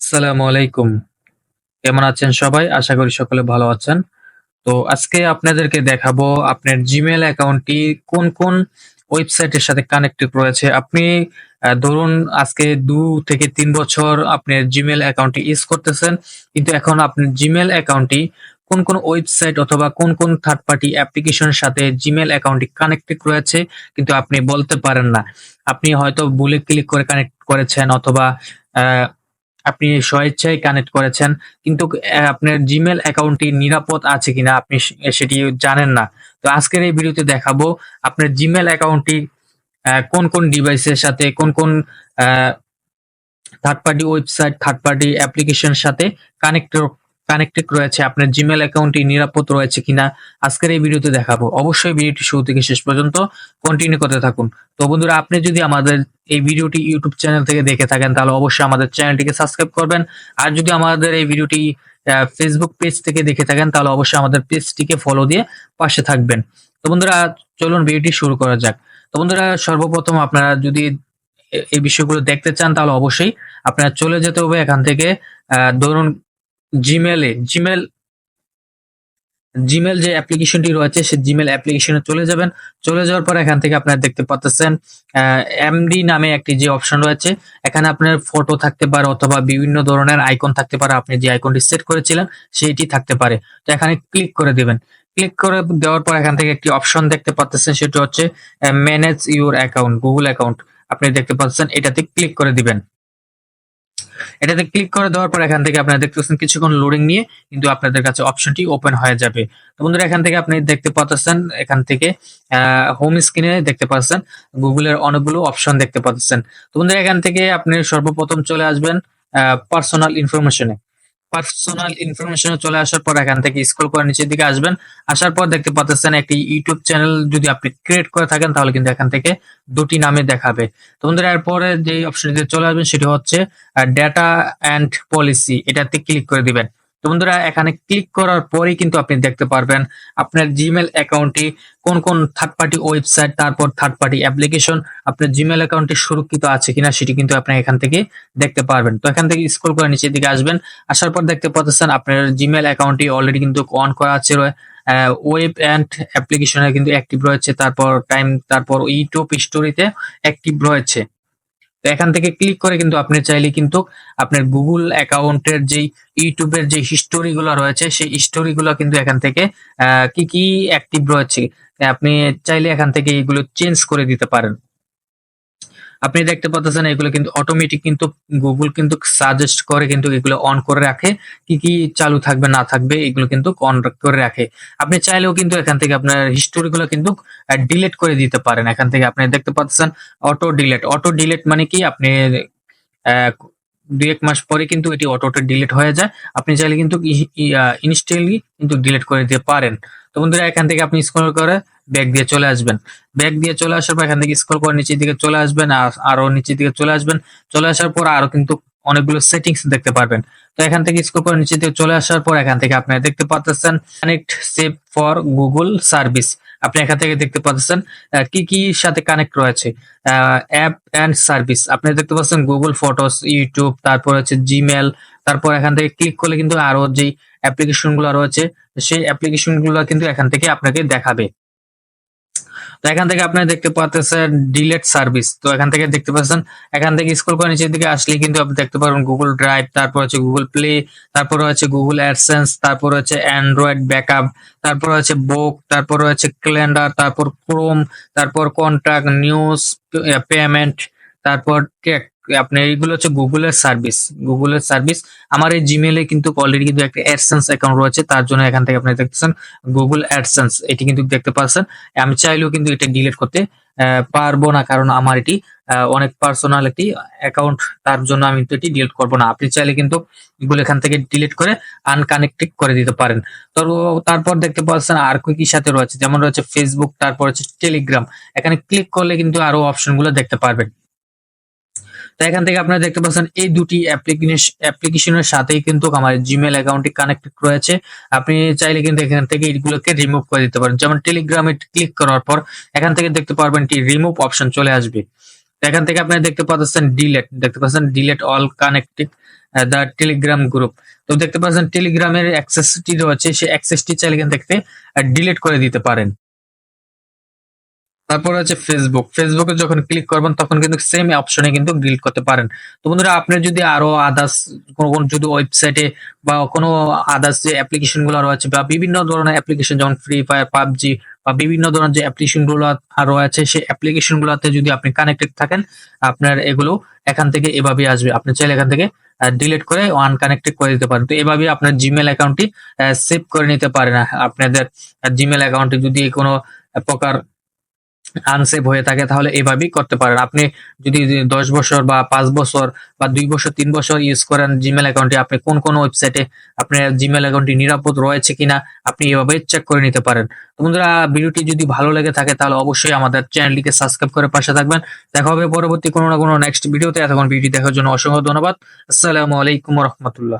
আসসালামু আলাইকুম। কেমন আছেন সবাই? আশা করি সকলে ভালো আছেন। তো আজকে আপনাদেরকে দেখাবো আপনার জিমেল অ্যাকাউন্টটি কোন কোন ওয়েবসাইটের সাথে কানেক্টেড রয়েছে। আপনি ধরুন আজকে দু থেকে তিন বছর আপনার জিমেল অ্যাকাউন্টটি ইউজ করতেছেন, কিন্তু এখন আপনার জিমেল অ্যাকাউন্টটি কোন কোন ওয়েবসাইট অথবা কোন কোন থার্ড পার্টি অ্যাপ্লিকেশনের সাথে জিমেল অ্যাকাউন্টটি কানেক্টেড রয়েছে, কিন্তু আপনি বলতে পারেন না। আপনি হয়তো ভুলে ক্লিক করে কানেক্ট করেছেন অথবা আপনি স্বেচ্ছায় কানেক্ট করেছেন, কিন্তু আপনার জিমেল অ্যাকাউন্টটি নিরাপদ আছে কিনা আপনি সেটি জানেন না। তো আজকের এই ভিডিওতে দেখাবো আপনার জিমেল অ্যাকাউন্টটি কোন কোন ডিভাইসের সাথে, কোন কোন third party website third party অ্যাপ্লিকেশনের সাথে কানেক্ট কানেক্টেড রয়েছে, আপনার জিমেল অ্যাকাউন্টটি নিরাপদ রয়েছে কিনা, আজকের এই ভিডিওতে দেখাবো। অবশ্যই ভিডিওটি শুরু থেকে শেষ পর্যন্ত কন্টিনিউ করতে থাকুন। তো বন্ধুরা, আপনি যদি আমাদের এই ভিডিওটি ইউটিউব চ্যানেল থেকে দেখে থাকেন, তাহলে অবশ্যই আমাদের চ্যানেলটিকে সাবস্ক্রাইব করবেন। আর যদি আমাদের এই ভিডিওটি ফেসবুক পেজ থেকে দেখে থাকেন, তাহলে অবশ্যই আমাদের পেজটিকে ফলো দিয়ে পাশে থাকবেন। তো বন্ধুরা, চলুন ভিডিওটি শুরু করা যাক। তো বন্ধুরা, সর্বপ্রথম আপনারা যদি এই বিষয়গুলো দেখতে চান, তাহলে অবশ্যই আপনারা চলে যেতে হবে এখান থেকে ধরুন জিমেলে জিমেল জিমেল যে অ্যাপ্লিকেশনটি রয়েছে সেই জিমেল অ্যাপ্লিকেশনে চলে যাবেন। চলে যাওয়ার পর এখান থেকে আপনারা দেখতে পাচ্ছেন এমডি নামে একটি যে অপশন রয়েছে, এখানে আপনার ফটো থাকতে পারে অথবা বিভিন্ন ধরনের আইকন থাকতে পারে। আপনি যে আইকনটি সেট করেছিলেন, সেইটি থাকতে পারে। তো এখানে ক্লিক করে দিবেন। ক্লিক করে দেওয়ার পর এখান থেকে একটি অপশন দেখতে পাচ্ছেন সেটা হচ্ছে manage your account Google account আপনি দেখতে পাচ্ছেন, এটাতে ক্লিক করে দিবেন। এটাতে ক্লিক করে দেওয়ার পর এখান থেকে আপনারা দেখতে পাচ্ছেন কিছুক্ষণ লোডিং নিয়ে কিন্তু আপনাদের কাছে অপশনটি ওপেন হয়ে যাবে। তো বন্ধুরা, এখান থেকে আপনি দেখতে পাচ্ছেন, এখান থেকে হোম স্ক্রিনে দেখতে পাচ্ছেন গুগলের অনেকগুলো অপশন দেখতে পাচ্ছেন। তো বন্ধুরা, এখান থেকে আপনি সর্বপ্রথম চলে আসবেন পার্সোনাল ইনফরমেশনে পার্সোনাল ইনফরমেশনে চলে আসার পর এখান থেকে স্ক্রল করে নিচের দিকে আসবেন। আসার পর দেখতে পাচ্ছেন একটি ইউটিউব চ্যানেল যদি আপনি ক্রিয়েট করে থাকেন, তাহলে কিন্তু এখান থেকে দুটি নামে দেখাবে। তো বন্ধুরা, এরপরে যে অপশনটিতে চলে আসবেন, সেটি হচ্ছে ডেটা অ্যান্ড পলিসি এটাতে ক্লিক করে দিবেন। বন্ধুরা, এখানে ক্লিক করার পরেই কিন্তু আপনি দেখতে পারবেন আপনার জিমেল অ্যাকাউন্টটি কোন কোন থার্ড পার্টি ওয়েবসাইট তারপর থার্ড পার্টি অ্যাপ্লিকেশন আপনার জিমেল অ্যাকাউন্টটি সুরক্ষিত আছে কিনা সেটি কিন্তু আপনি এখান থেকে দেখতে পারবেন। তো এখান থেকে স্ক্রল করে নিচের দিকে আসবেন, আসার পর দেখতে পাচ্ছেন আপনার জিমেল অ্যাকাউন্টটি অলরেডি কিন্তু অন করা আছে ওয়েব অ্যান্ড অ্যাপ্লিকেশনে কিন্তু অ্যাক্টিভ রয়েছে, তারপর টাইম তারপর ইউটিউব স্টোরিতে অ্যাক্টিভ রয়েছে। তো এখান থেকে ক্লিক করে কিন্তু আপনি চাইলে কিন্তু আপনার গুগল অ্যাকাউন্টের যে ইউটিউবের যে হিস্টোরি গুলো রয়েছে, সেই হিস্টোরি গুলো কিন্তু এখান থেকে কি কি অ্যাক্টিভ রয়েছে, আপনি চাইলে এখান থেকে এগুলো চেঞ্জ করে দিতে পারেন। আপনি দেখতে পাচ্ছেন এগুলো কিন্তু অটোমেটিক কিন্তু গুগল কিন্তু সাজেস্ট করে কিন্তু এগুলো অন করে রাখে। কি কি চালু থাকবে, না থাকবে, এগুলো কিন্তু অন করে রাখে। আপনি চাইলেও কিন্তু এখান থেকে আপনার হিস্টোরি গুলো কিন্তু ডিলেট করে দিতে পারেন। এখান থেকে আপনি দেখতে পাচ্ছেন অটো ডিলেট অটো ডিলেট মানে কি? আপনি দুই এক মাস পরে কিন্তু এটি অটোটা ডিলিট হয়ে যায়। আপনি চাইলে কিন্তু ইনস্ট্যান্টলি কিন্তু ডিলিট করে দিতে পারেন। তো বন্ধুরা, এখান থেকে আপনি স্ক্রল করে ব্যাক দিয়ে চলে আসবেন। ব্যাক দিয়ে চলে আসার পর এখান থেকে স্ক্রল করে নিচের দিকে চলে আসবেন আর, আরও নিচের দিকে চলে আসবেন। চলে আসার পর আরও কিন্তু অনেকগুলো সেটিংস দেখতে পারবেন। তো এখান থেকে স্ক্রল করে নিচের দিকে চলে আসার পর এখান থেকে আপনি দেখতে পাচ্ছেন connect save for Google service আপনি এখান থেকে দেখতে পাচ্ছেন কি কি সাথে কানেক্ট রয়েছে। অ্যাপ অ্যান্ড সার্ভিস আপনি দেখতে পাচ্ছেন গুগল ফটোস ইউটিউব তারপর হচ্ছে জিমেল তারপর এখান থেকে ক্লিক করলে কিন্তু আরও যে অ্যাপ্লিকেশনগুলো রয়েছে, সেই অ্যাপ্লিকেশনগুলো কিন্তু এখান থেকে আপনাকে দেখাবে। তো এখান থেকে আপনি দেখতে পাচ্ছেন ডিলেট সার্ভিস তো এখান থেকে দেখতে পাচ্ছেন, এখান থেকে স্ক্রল করে নিচের দিকে আসলে কিন্তু আপনি দেখতে পারবেন গুগল ড্রাইভ তারপর হচ্ছে গুগল প্লে তারপর হচ্ছে গুগল অ্যাডসেন্স তারপর হচ্ছে অ্যান্ড্রয়েড ব্যাকআপ তারপর হচ্ছে বুক তারপর হচ্ছে ক্যালেন্ডার তারপর ক্রোম তারপর কন্ট্রাক্ট নিউজ পেমেন্ট তারপর কে- আপনি এইগুলো হচ্ছে গুগলের সার্ভিস গুগলের সার্ভিস আমার এই জিমেলে কিন্তু অলরেডি কিন্তু একটা অ্যাডসেন্স অ্যাকাউন্ট রয়েছে, তার জন্য এখান থেকে আপনি দেখতেছেন গুগল অ্যাডসেন্স এটি কিন্তু দেখতে পাচ্ছেন। আমি চাইলেও কিন্তু এটা ডিলিট করতে পারব না, কারণ আমার এটি অনেক পার্সোনাল একটি অ্যাকাউন্ট তার জন্য আমি তো এটি ডিলিট করব না। আপনি চাইলে কিন্তু এগুলো এখান থেকে ডিলিট করে আনকানেক্টেড করে দিতে পারেন। তো তারপর দেখতে পাচ্ছেন আর কি সাথে রয়েছে, যেমন রয়েছে ফেসবুক তারপর হচ্ছে টেলিগ্রাম এখানে ক্লিক করলে কিন্তু আরও অপশনগুলো দেখতে পারবেন। তো এখান থেকে আপনারা দেখতে পাচ্ছেন এই দুটি অ্যাপ্লিকেশনের সাথেই কিন্তু আমার জিমেল অ্যাকাউন্টটি কানেক্টেড রয়েছে। আপনি চাইলে কিন্তু এখান থেকে এইগুলোকে রিমুভ করে দিতে পারেন। যেমন টেলিগ্রামে ক্লিক করার পর এখান থেকে দেখতে পারবেন এটি রিমুভ অপশন চলে আসবে। এখান থেকে আপনি দেখতে পাচ্ছেন ডিলেট দেখতে পাচ্ছেন delete all connected the Telegram group তো দেখতে পাচ্ছেন টেলিগ্রামের অ্যাক্সেসটি রয়েছে, সেই অ্যাক্সেসটি চাইলে এখান থেকে ডিলিট করে দিতে পারেন। তারপর হচ্ছে ফেসবুক ফেসবুকে যখন ক্লিক করবেন, তখন কিন্তু সেম অপশনে কিন্তু ডিলিট করতে পারেন। তো বন্ধুরা, আপনি যদি আরও আদার্স কোনো কোনো যদি ওয়েবসাইটে বা কোনো আদার্স যে অ্যাপ্লিকেশনগুলো রয়েছে বা বিভিন্ন ধরনের অ্যাপ্লিকেশন যেমন ফ্রি ফায়ার পাবজি বা বিভিন্ন ধরনের যে অ্যাপ্লিকেশনগুলো রয়েছে, সেই অ্যাপ্লিকেশন গুলোতে যদি আপনি কানেক্টেড থাকেন, আপনার এগুলো এখান থেকে এভাবে আসবে। আপনি চাইলে এখান থেকে ডিলিট করে আনকানেক্টেড করে দিতে পারেন। তো এভাবে আপনার জিমেল অ্যাকাউন্টটি সেভ করে নিতে পারেন। আপনাদের জিমেল অ্যাকাউন্টে যদি কোনো প্রকার আনসেভ হয়ে থাকে, তাহলে এভাবেই করতে পারেন। আপনি যদি দশ বছর বা পাঁচ বছর বা দুই বছর, তিন বছর ইউজ করেন জিমেল অ্যাকাউন্টে আপনি কোন কোন ওয়েবসাইটে আপনার জিমেল অ্যাকাউন্টটি নিরাপদ রয়েছে কিনা, আপনি এভাবে চেক করে নিতে পারেন। বন্ধুরা, ভিডিওটি যদি ভালো লেগে থাকে, তাহলে অবশ্যই আমাদের চ্যানেলটিকে সাবস্ক্রাইব করে পাশে থাকবেন। দেখা হবে পরবর্তী কোনো না কোনো নেক্সট ভিডিওতে এতক্ষণ ভিডিও দেখার জন্য অসংখ্য ধন্যবাদ। আসসালামু আলাইকুম রহমতুল্লাহ।